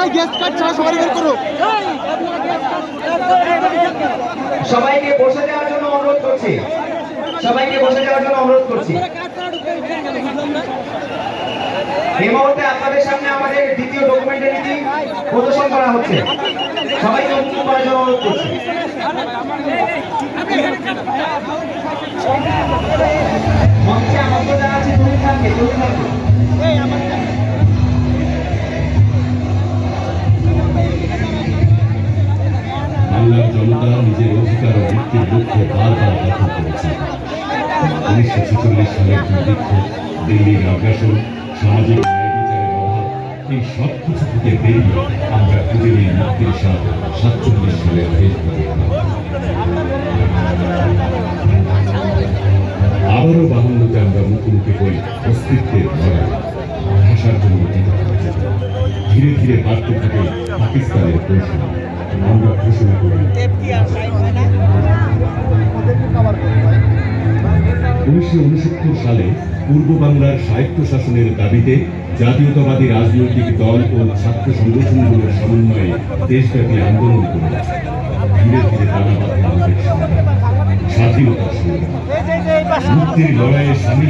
এই গ্যাস কাট ছাড়া সবাই বের করো। সবাইকে বসে যাওয়ার জন্য অনুরোধ করছি। সবাইকে বসে যাওয়ার জন্য অনুরোধ করছি। এই মুহূর্তে আপনাদের সামনে আমাদের দ্বিতীয় ডকুমেন্টারিটি প্রদর্শন করা হচ্ছে। সবাইকে অনুরোধ করার জন্য অনুরোধ করছি। মঞ্চে আমন্ত্রণ জানাচ্ছি তুহিন খানকে তুহিন খানকে নিজের অধিকার ও মুক্তির লক্ষ্যে বারবার দখল করেছে উনিশশো ছেচল্লিশ সালের দুর্ভিক্ষ দিল্লির আগ্রাসন, সামাজিক এই সব কিছু থেকে বেরিয়ে আমরা খুঁজে মুক্তির স্বাদ সাতচল্লিশ সালের দেশ আবারও বাহান্নতে আমরা মুখোমুখি করি অস্তিত্বের লড়াই ভাষার জন্য ধীরে ধীরে বাড়তে থাকে পাকিস্তানের কৌশল। উনিশশো উনসত্তর সালে পূর্ব বাংলার স্বায়ত্ত শাসনের দাবিতে জাতীয়তাবাদী রাজনৈতিক দল ও ছাত্র সংগঠনগুলোর সমন্বয়ে দেশব্যাপী আন্দোলন করে ধীরে ধীরে দানা। মুক্তির লড়াইয়ে সামিল